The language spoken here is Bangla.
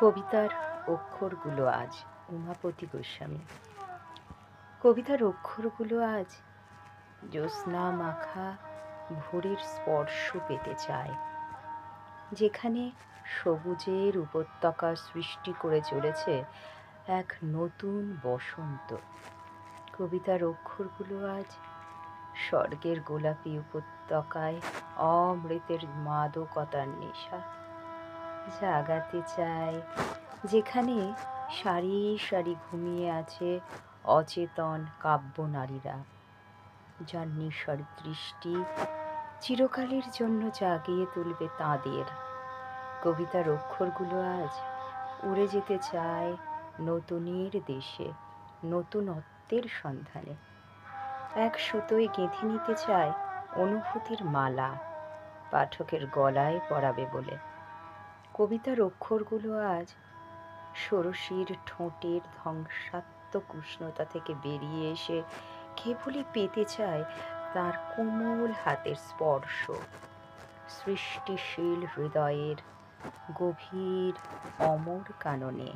কবিতার অক্ষরগুলো আজ উমাপতি গোস্বামী। কবিতার অক্ষরগুলো আজ জ্যোৎস্না মাখা ভোরের স্পর্শ পেতে চায়। যেখানে সবুজের উপত্যকা সৃষ্টি করে চলেছে এক নতুন বসন্ত। কবিতার অক্ষরগুলো আজ স্বর্গের গোলাপি উপত্যকায় অমৃতের মাদকতার নেশা। জাগাতে চায় যেখানে সারি সারি ঘুমিয়ে আছে অচেতন কাব্য নারীরা। যার নিঃস্বর দৃষ্টি চিরকালের জন্য জাগিয়ে তুলবে তাঁদের। কবিতার অক্ষরগুলো আজ উড়ে যেতে চায় নতুনের দেশে, নতুনত্বের সন্ধানে। এক সুতোয় গেঁথে নিতে চায় অনুভূতির মালা, পাঠকের গলায় পরাবে বলে। কবিতার অক্ষরগুলো আজ ষোড়শীর ঠোঁটের ধ্বংসাত্মক উষ্ণতা থেকে বেরিয়ে এসে কেবলই পেতে চায় তার কোমল হাতের স্পর্শ। সৃষ্টিশীল হৃদয়ের গভীর অমর কাননে